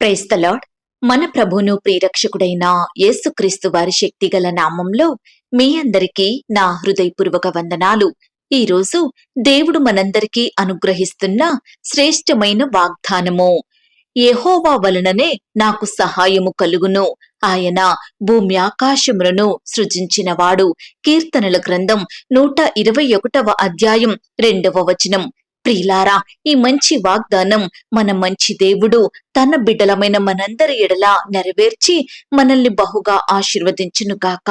క్రైస్తలాడ్ మన ప్రభును ప్రియరక్షకుడైన యేసుక్రీస్తు వారి శక్తిగల నామంలో మీ అందరికీ నా హృదయపూర్వక వందనాలు. ఈ రోజు దేవుడు మనందరికీ అనుగ్రహిస్తున్న శ్రేష్టమైన వాగ్దానము. యెహోవా వలననే నాకు సహాయము కలుగును. ఆయన భూమి ఆకాశములను సృజించినవాడు. కీర్తనల గ్రంథం నూట ఇరవై ఒకటవ అధ్యాయం రెండవ వచనం. ప్రియులారా ఈ మంచి వాగ్దానం మన మంచి దేవుడు తన బిడ్డలమైన మనందరి ఎడల నెరవేర్చి మనల్ని బహుగా ఆశీర్వదించును గాక.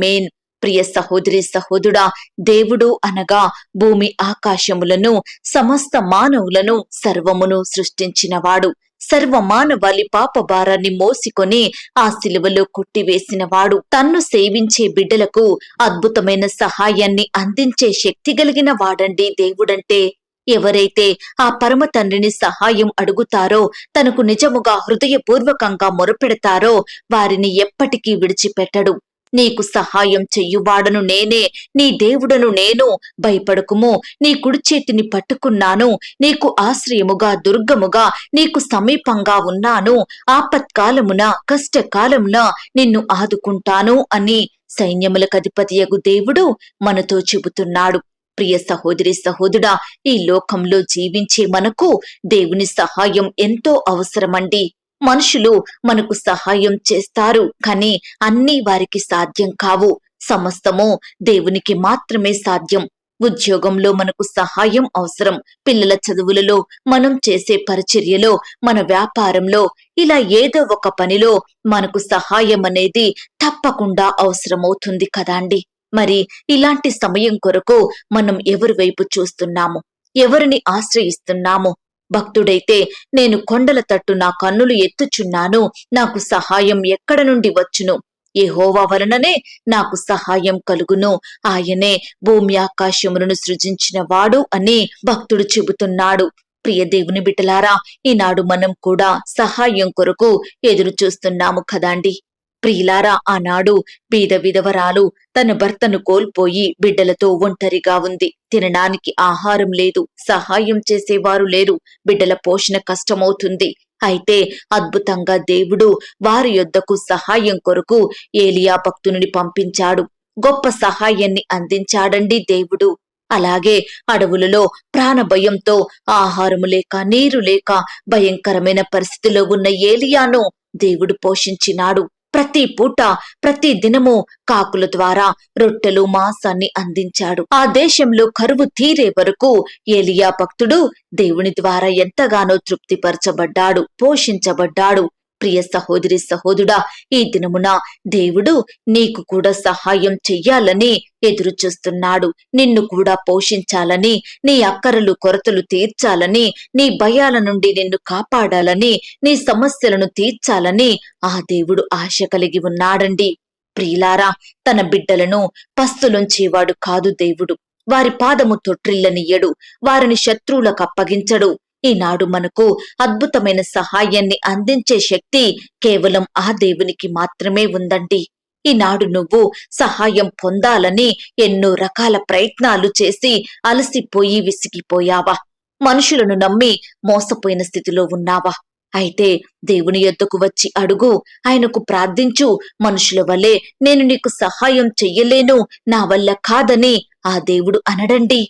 మేన్ ప్రియ సహోదరి సహోదుడా దేవుడు అనగా భూమి ఆకాశములను సమస్త మానవులను సర్వమును సృష్టించినవాడు. సర్వ మానవాళి పాప భారాన్ని మోసికొని ఆ సిలువలో కొట్టివేసినవాడు. తన్ను సేవించే బిడ్డలకు అద్భుతమైన సహాయాన్ని అందించే శక్తి కలిగిన వాడండి దేవుడంటే. ఎవరైతే ఆ పరమ తండ్రిని సహాయం అడుగుతారో తనకు నిజముగా హృదయపూర్వకంగా మొరపెడతారో వారిని ఎప్పటికీ విడిచిపెట్టడు. నీకు సహాయం చెయ్యువాడను నేనే నీ దేవుడను నేను భయపడకుము. నీ కుడి చేతిని పట్టుకున్నాను నీకు ఆశ్రయముగా దుర్గముగా నీకు సమీపంగా ఉన్నాను. ఆపత్కాలమున కష్టకాలమున నిన్ను ఆదుకుంటాను అని సైన్యములకధిపతియగు దేవుడు మనతో చెబుతున్నాడు. ప్రియ సహోదరి సహోదరుడా ఈ లోకంలో జీవించే మనకు దేవుని సహాయం ఎంతో అవసరమండి. మనుషులు మనకు సహాయం చేస్తారు కానీ అన్నీ వారికి సాధ్యం కావు. సమస్తము దేవునికి మాత్రమే సాధ్యం. ఉద్యోగంలో మనకు సహాయం అవసరం. పిల్లల చదువులలో మనం చేసే పరిచర్యలో మన వ్యాపారంలో ఇలా ఏదో ఒక పనిలో మనకు సహాయం అనేది తప్పకుండా అవసరమవుతుంది కదాండి. మరి ఇలాంటి సమయం కొరకు మనం ఎవరి వైపు చూస్తున్నాము? ఎవరిని ఆశ్రయిస్తున్నాము? భక్తుడైతే నేను కొండల తట్టు నా కన్నులు ఎత్తుచున్నాను నాకు సహాయం ఎక్కడ నుండి వచ్చును? యెహోవా వలననే నాకు సహాయం కలుగును. ఆయనే భూమి ఆకాశములను సృజించిన వాడు అని భక్తుడు చెబుతున్నాడు. ప్రియ దేవుని బిడ్డలారా ఈనాడు మనం కూడా సహాయం కొరకు ఎదురు చూస్తున్నాము కదాండి. ప్రియులారా ఆనాడు బీద విధవరాలు తన భర్తను కోల్పోయి బిడ్డలతో ఒంటరిగా ఉంది. తినడానికి ఆహారం లేదు సహాయం చేసేవారు లేరు బిడ్డల పోషణ కష్టమవుతుంది. అయితే అద్భుతంగా దేవుడు వారి యొద్దకు సహాయం కొరకు ఏలియా భక్తుని పంపించాడు. గొప్ప సహాయాన్ని అందించాడండి దేవుడు. అలాగే అడవులలో ప్రాణభయంతో ఆహారము లేక నీరు లేక భయంకరమైన పరిస్థితిలో ఉన్న ఏలియాను దేవుడు పోషించినాడు. ప్రతి పూట ప్రతి దినము కాకుల ద్వారా రొట్టెలు మాంసాన్ని అందించాడు. ఆ దేశంలో కరువు తీరే వరకు ఏలియా భక్తుడు దేవుని ద్వారా ఎంతగానో తృప్తిపరచబడ్డాడు పోషించబడ్డాడు. ప్రియ సహోదరి సహోదుడా ఈ దినమున దేవుడు నీకు కూడా సహాయం చెయ్యాలని ఎదురు చూస్తున్నాడు. నిన్ను కూడా పోషించాలని నీ అక్కరలు కొరతలు తీర్చాలని నీ భయాల నుండి నిన్ను కాపాడాలని నీ సమస్యలను తీర్చాలని ఆ దేవుడు ఆశ కలిగి ఉన్నాడండి. ప్రియులారా తన బిడ్డలను పస్తులుంచేవాడు కాదు దేవుడు. వారి పాదము తొట్రిల్లనియ్యడు వారిని శత్రువులకు అప్పగించడు. ఈనాడు మనకు అద్భుతమైన సహాయాన్ని అందించే శక్తి కేవలం ఆ దేవునికి మాత్రమే ఉందండి. ఈనాడు నువ్వు సహాయం పొందాలని ఎన్నో రకాల ప్రయత్నాలు చేసి అలసిపోయి విసిగిపోయావా? మనుషులను నమ్మి మోసపోయిన స్థితిలో ఉన్నావా? అయితే దేవుని యొద్దకు వచ్చి అడుగు ఆయనకు ప్రార్థించు మనుషుల వలె నేను నీకు సహాయం చెయ్యలేను నా వల్ల కాదని ఆ దేవుడు అనడండి.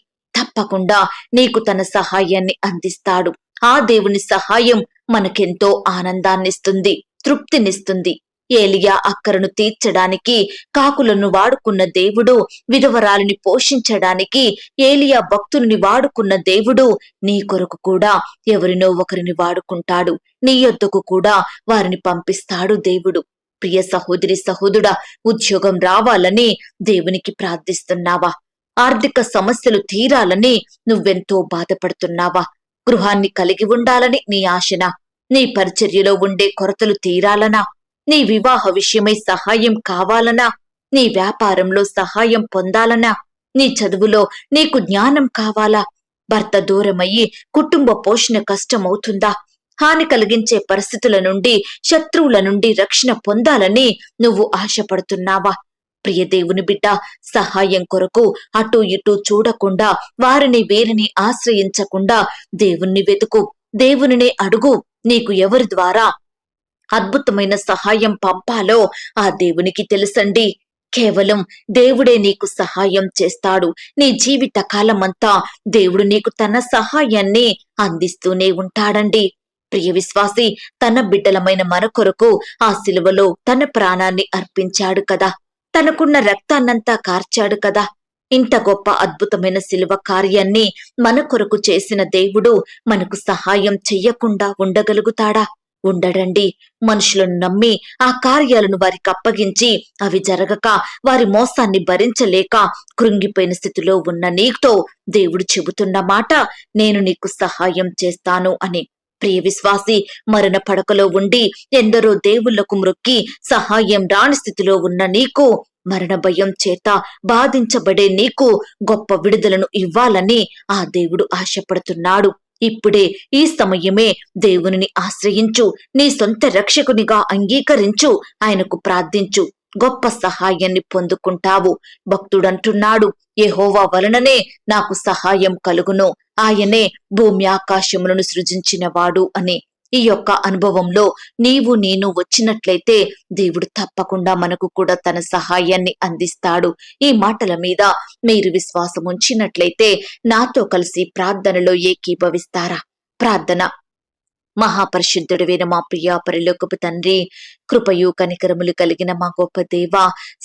తప్పకుండా నీకు తన సహాయాన్ని అందిస్తాడు. ఆ దేవుని సహాయం మనకెంతో ఆనందాన్నిస్తుంది తృప్తినిస్తుంది. ఏలియా అక్కరను తీర్చడానికి కాకులను వాడుకున్న దేవుడు విధవరాలిని పోషించడానికి ఏలియా భక్తుని వాడుకున్న దేవుడు నీ కొరకు కూడా ఎవరినో ఒకరిని వాడుకుంటాడు. నీ యొద్దకు కూడా వారిని పంపిస్తాడు దేవుడు. ప్రియ సహోదరి సహోదరుడా ఉద్యోగం రావాలని దేవునికి ప్రార్థిస్తున్నావా? ఆర్థిక సమస్యలు తీరాలని నువ్వెంతో బాధపడుతున్నావా? గృహాన్ని కలిగి ఉండాలని నీ ఆశన? నీ పరిచర్యలో ఉండే కొరతలు తీరాలనా? నీ వివాహ విషయమై సహాయం కావాలనా? నీ వ్యాపారంలో సహాయం పొందాలనా? నీ చదువులో నీకు జ్ఞానం కావాలా? భర్త దూరమయ్యి కుటుంబ పోషణ కష్టమవుతుందా? హాని కలిగించే పరిస్థితుల నుండి శత్రువుల నుండి రక్షణ పొందాలని నువ్వు ఆశపడుతున్నావా? ప్రియ దేవుని బిడ్డ సహాయం కొరకు అటు ఇటు చూడకుండా వారిని వీరిని ఆశ్రయించకుండా దేవుణ్ణి వెతుకు దేవునినే అడుగు నీకు ఎవరి ద్వారా అద్భుతమైన సహాయం పంపాలో ఆ దేవునికి తెలుసండి. కేవలం దేవుడే నీకు సహాయం చేస్తాడు. నీ జీవిత కాలమంతా దేవుడు నీకు తన సహాయాన్ని అందిస్తూనే ఉంటాడండి. ప్రియ విశ్వాసి తన బిడ్డలమైన మన కొరకు ఆ శిలువలో తన ప్రాణాన్ని అర్పించాడు కదా. తనకున్న రక్తాన్నంతా కార్చాడు కదా. ఇంత గొప్ప అద్భుతమైన శిలువ కార్యాన్ని మన కొరకు చేసిన దేవుడు మనకు సహాయం చెయ్యకుండా ఉండగలుగుతాడా? ఉండడండి. మనుషులను నమ్మి ఆ కార్యాలను వారికి అప్పగించి అవి జరగక వారి మోసాన్ని భరించలేక కృంగిపోయిన స్థితిలో ఉన్న నీతో దేవుడు చెబుతున్న మాట నేను నీకు సహాయం చేస్తాను అని ప్రియ విశ్వాసి మరణ పడకలో ఉండి ఎందరో దేవుళ్ళకు మ్రొక్కి సహాయం రాని స్థితిలో ఉన్న నీకు మరణ భయం చేత బాధించబడే నీకు గొప్ప విడుదలను ఇవ్వాలని ఆ దేవుడు ఆశపడుతున్నాడు. ఇప్పుడే ఈ సమయమే దేవునిని ఆశ్రయించు నీ సొంత రక్షకునిగా అంగీకరించు ఆయనకు ప్రార్థించు. గొప్ప సహాయాన్ని పొందుకుంటావు. భక్తుడంటున్నాడు యెహోవా వలననే నాకు సహాయం కలుగును. ఆయనే భూమి ఆకాశములను సృజించినవాడు అని. ఈ యొక్క అనుభవంలో నీవు నేను వచ్చినట్లయితే దేవుడు తప్పకుండా మనకు కూడా తన సహాయాన్ని అందిస్తాడు. ఈ మాటల మీద మీరు విశ్వాసం ఉంచినట్లయితే నాతో కలిసి ప్రార్థనలో ఏకీభవిస్తారా? ప్రార్థన మహాపరిశుద్ధుడైన మా ప్రియ పరిలోకపు తండ్రి కృపయు కనికరములు కలిగిన మా గొప్ప దేవ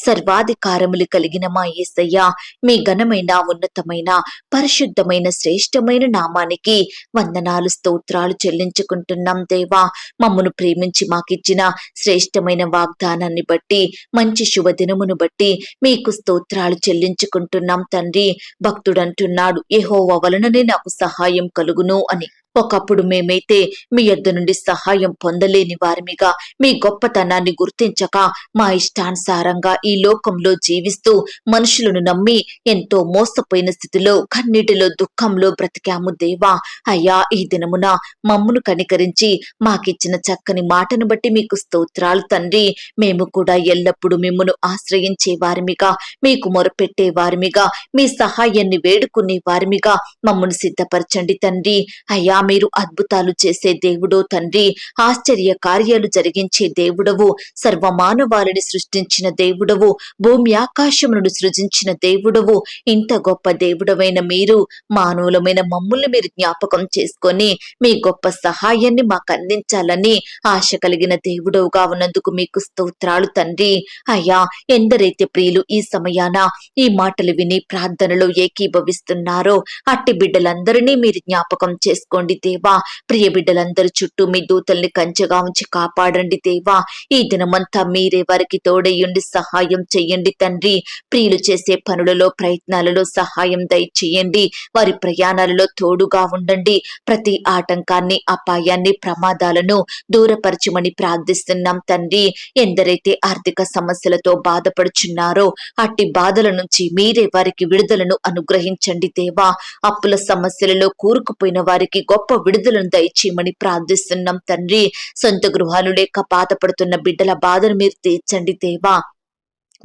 సర్వాధికారములు కలిగిన మా యేసయ్య మీ ఘనమైన ఉన్నతమైన పరిశుద్ధమైన శ్రేష్టమైన నామానికి వందనాలు స్తోత్రాలు చెల్లించుకుంటున్నాం దేవా. మమ్మను ప్రేమించి మాకిచ్చిన శ్రేష్టమైన వాగ్దానాన్ని బట్టి మంచి శుభదినమును బట్టి మీకు స్తోత్రాలు చెల్లించుకుంటున్నాం తండ్రి. భక్తుడంటున్నాడు ఏహో వలననే నాకు సహాయం కలుగును అని. ఒకప్పుడు మేమైతే మీ యొద్ద నుండి సహాయం పొందలేని వారిమిగా మీ గొప్పతనాన్ని గుర్తించక మా ఇష్టానుసారంగా ఈ లోకంలో జీవిస్తూ మనుషులను నమ్మి ఎంతో మోసపోయిన స్థితిలో కన్నీటిలో దుఃఖంలో బ్రతికాము దేవా. అయ్యా ఈ దినమున మమ్మును కనికరించి మాకిచ్చిన చక్కని మాటను బట్టి మీకు స్తోత్రాలు తండ్రి. మేము కూడా ఎల్లప్పుడూ మిమ్మను ఆశ్రయించే వారిమిగా మీకు మొరపెట్టే వారిమిగా మీ సహాయాన్ని వేడుకునే వారిమిగా మమ్మను సిద్ధపరచండి తండ్రి. అయ్యా మీరు అద్భుతాలు చేసే దేవుడో తండ్రి ఆశ్చర్య కార్యాలు జరిగించే దేవుడవు సర్వమానవాళిని సృష్టించిన దేవుడవు భూమి ఆకాశములను సృజించిన దేవుడవు ఇంత గొప్ప దేవుడవైన మీరు మానవులమైన మమ్ముల్ని మీరు జ్ఞాపకం చేసుకొని మీ గొప్ప సహాయాన్ని మాకు అందించాలని ఆశ కలిగిన దేవుడవుగా ఉన్నందుకు మీకు స్తోత్రాలు తండ్రి. అయ్యా ఎందరైతే ప్రియులు ఈ సమయాన ఈ మాటలు విని ప్రార్థనలో ఏకీభవిస్తున్నారో అట్టి బిడ్డలందరినీ మీరు జ్ఞాపకం చేసుకోండి. దేవా. ప్రియ బిడ్డలందరి చుట్టూ మీ దూతల్ని కంచెగా ఉంచి కాపాడండి దేవా. ఈ దినమంతా మీరే వారికి తోడయ్యండి సహాయం చెయ్యండి తండ్రి. ప్రియులు చేసే పనులలో ప్రయత్నాలలో సహాయం దయచేయండి. వారి ప్రయాణాలలో తోడుగా ఉండండి. ప్రతి ఆటంకాన్ని అపాయాన్ని ప్రమాదాలను దూరపరచమని ప్రార్థిస్తున్నాం తండ్రి. ఎందరైతే ఆర్థిక సమస్యలతో బాధపడుచున్నారో అట్టి బాధల నుంచి మీరే వారికి విడుదలను అనుగ్రహించండి దేవా. అప్పుల సమస్యలలో కూరుకుపోయిన వారికి గొప్ప గొప్ప విడుదలను దయచేయమని ప్రార్థిస్తున్నాం తండ్రి. సొంత గృహాలు లేక బాధపడుతున్న బిడ్డల బాధను మీరు తీర్చండి దేవా.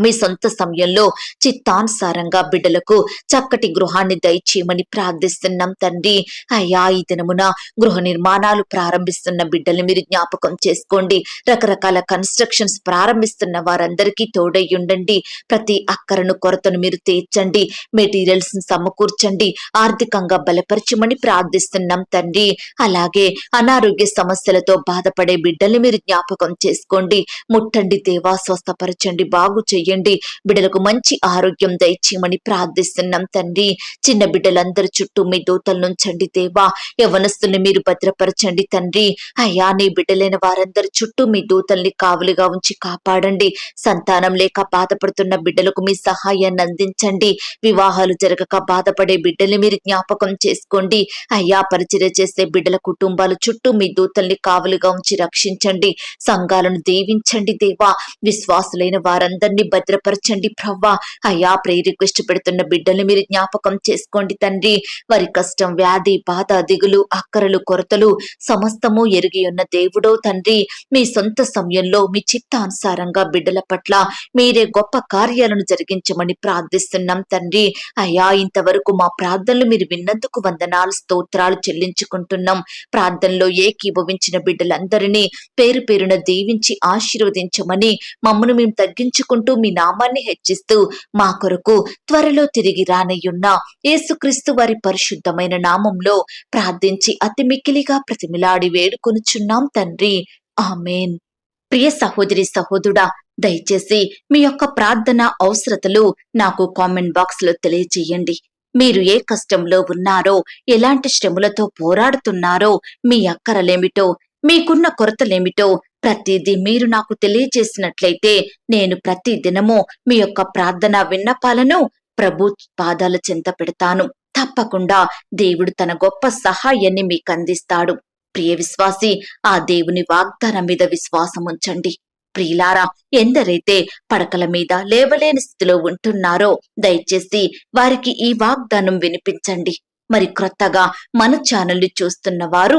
మీ సొంత సమయంలో చిత్తానుసారంగా బిడ్డలకు చక్కటి గృహాన్ని దయచేయమని ప్రార్థిస్తున్నాం తండ్రి. అయ్యా ఈ దినమున గృహ నిర్మాణాలు ప్రారంభిస్తున్న బిడ్డల్ని మీరు జ్ఞాపకం చేసుకోండి. రకరకాల కన్స్ట్రక్షన్స్ ప్రారంభిస్తున్న వారందరికీ తోడై ఉండండి. ప్రతి అక్కరను కొరతను మీరు తీర్చండి. మెటీరియల్స్ని సమకూర్చండి. ఆర్థికంగా బలపరచమని ప్రార్థిస్తున్నాం తండ్రి. అలాగే అనారోగ్య సమస్యలతో బాధపడే బిడ్డల్ని మీరు జ్ఞాపకం చేసుకోండి. ముట్టండి దేవా స్వస్థపరచండి బాగు చేయండి. బిడ్డలకు మంచి ఆరోగ్యం దయచేయమని ప్రార్థిస్తున్నాం తండ్రి. చిన్న బిడ్డలందరి చుట్టూ మీ దూతలు నుంచండి దేవా. యవనస్తుని మీరు భద్రపరచండి తండ్రి. అయ్యా నీ బిడ్డలైన వారందరి చుట్టూ మీ దూతల్ని కావులుగా ఉంచి కాపాడండి. సంతానం లేక బాధపడుతున్న బిడ్డలకు మీ సహాయాన్ని అందించండి. వివాహాలు జరగక బాధపడే బిడ్డల్ని మీరు జ్ఞాపకం చేసుకోండి. అయ్యా పరిచర్య చేసే బిడ్డల కుటుంబాల చుట్టూ మీ దూతల్ని కావులుగా ఉంచి రక్షించండి. సంఘాలను దీవించండి దేవా. విశ్వాసులైన వారందరినీ భద్రపరచండి ప్రవ్వా. అయ్యా ప్రే రిక్వెస్ట్ పెడుతున్న బిడ్డలు మీరు జ్ఞాపకం చేసుకోండి తండ్రి. వారి కష్టం వ్యాధి బాధ దిగులు అక్కరలు కొరతలు సమస్తము ఎరిగి ఉన్న దేవుడో తండ్రి. మీ సొంత సమయంలో మీ చిత్తానుసారంగా బిడ్డల పట్ల మీరే గొప్ప కార్యాలను జరిగించమని ప్రార్థిస్తున్నాం తండ్రి. అయ్యా ఇంతవరకు మా ప్రార్థనలు మీరు విన్నందుకు వందనాలు స్తోత్రాలు చెల్లించుకుంటున్నాం. ప్రార్థనలో ఏకీభవించిన బిడ్డలందరినీ పేరు పేరున దీవించి ఆశీర్వదించమని మమ్మను మేము తగ్గించుకుంటూ మీ నామాన్ని హెచ్చిస్తూ మా కొరకు త్వరలో తిరిగి రానయ్యున్న యేసుక్రీస్తు వారి పరిశుద్ధమైన నామంలో ప్రార్థించి అతి మిక్కిలిగా ప్రతిమిలాడి వేడుకొనుచున్నాం తండ్రి. ఆమెన్. ప్రియ సహోదరి సహోదరుడా దయచేసి మీ యొక్క ప్రార్థన అవసరతలు నాకు కామెంట్ బాక్స్లో తెలియజేయండి. మీరు ఏ కష్టంలో ఉన్నారో ఎలాంటి శ్రమలతో పోరాడుతున్నారో మీ అక్కరలేమిటో మీకున్న కొరతలేమిటో ప్రతిదీ మీరు నాకు తెలియజేసినట్లయితే నేను ప్రతి దినము మీ యొక్క ప్రార్థన విన్నపాలను ప్రభు పాదాల చెంత పెడతాను. తప్పకుండా దేవుడు తన గొప్ప సహాయాన్ని మీకు అందిస్తాడు. ప్రియ విశ్వాసి ఆ దేవుని వాగ్దానం మీద విశ్వాసం ఉంచండి. ప్రియులారా ఎందరైతే పడకల మీద లేవలేని స్థితిలో ఉంటున్నారో దయచేసి వారికి ఈ వాగ్దానం వినిపించండి. మరి క్రొత్తగా మన ఛానల్ని చూస్తున్న వారు